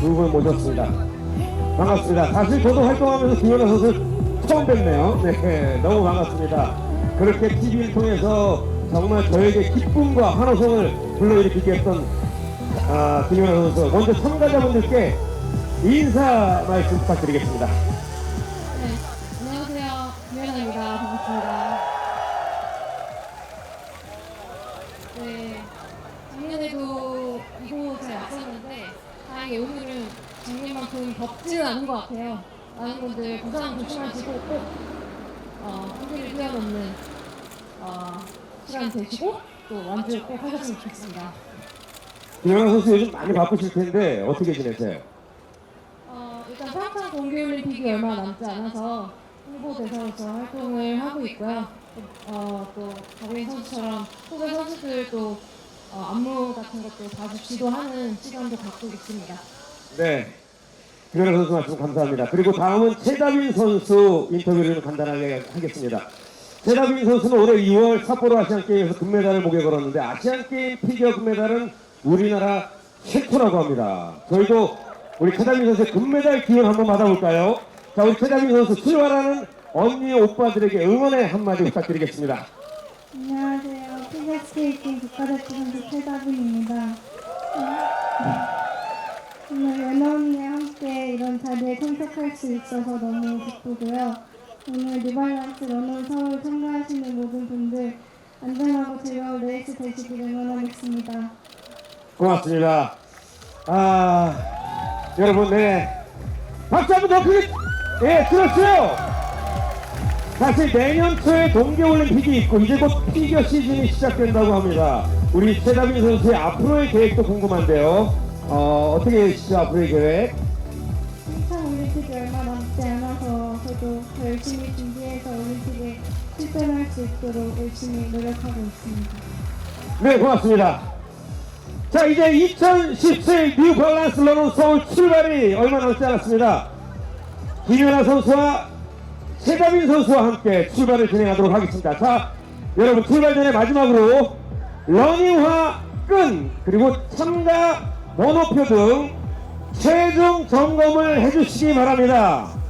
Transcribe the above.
두분 모셨습니다. 반갑습니다. 사실 저도 활동하면서 김연아 선수 처음 뵙네요. 네, 너무 반갑습니다. 그렇게 TV를 통해서 정말 저에게 기쁨과 환호성을 불러일으키게 했던 아, 김연아 선수. 먼저 참가자분들께 인사 말씀 부탁드리겠습니다. 네, 안녕하세요. 김연아입니다. 반갑습니다. 네, 작년에도 이곳에 왔었는데 다행히 오늘은 작년만큼 덥지는 않은 것 같아요. 많은 분들 부상 조심하시고 꼭 어, 한국을 뛰어넘는 어, 시간 되시고 또 완주 꼭 하셨으면 좋겠습니다. 김연아 선수 요즘 많이 바쁘실 텐데 어떻게 지내세요? 어, 일단 평창 동계올림픽이 얼마 남지 않아서 홍보대사로서 활동을 하고 있고요. 어, 또 박우인 선수처럼 후배 선수들도 어, 안무 같은 것도 자주 지도하는 시간도 갖고 있습니다. 네. 김연아 선수 말씀 감사합니다. 그리고 다음은 최다빈 선수 인터뷰를 간단하게 하겠습니다. 최다빈 선수는 올해 2월 삿포로 아시안게임에서 금메달을 목에 걸었는데 아시안게임 피겨 금메달은 우리나라 최초라고 합니다. 저희도 우리 최다빈 선수의 금메달 기원 한번 받아볼까요? 자, 우리 최다빈 선수 출발하는 언니 오빠들에게 응원의 한마디 부탁드리겠습니다. 안녕하세요. 피겨스케이팅 국가대표 선수 최다빈입니다. 오늘 언니와 함께 이런 자리에 참석할 수 있어서 너무 기쁘고요. 오늘 리발란스 러너 서울 참가하시는 모든 분들 안전하고 즐거운 레이스 되시기를 응원하겠습니다. 고맙습니다. 아, 여러분, 네. 박수 한번 더 크게, 예, 들었어요. 사실 내년 초에 동계올림픽이 있고, 이제 곧 피겨 시즌이 시작된다고 합니다. 우리 최다빈 선수의 앞으로의 계획도 궁금한데요. 어, 어떻게 되시죠, 앞으로의 계획? 평창 올림픽이 얼마 남지 않아서 저도 더 열심히 준비해서 올림픽에 출전할 수 있도록 열심히 노력하고 있습니다. 네, 고맙습니다. 자, 이제 2017뉴 밸런스 러너 서울 출발이 얼마 남지 않았습니다. 김연아 선수와 최다빈 선수와 함께 출발을 진행하도록 하겠습니다. 자, 여러분 출발 전에 마지막으로 러닝화 끈 그리고 참가 번호표 등 최종 점검을 해주시기 바랍니다.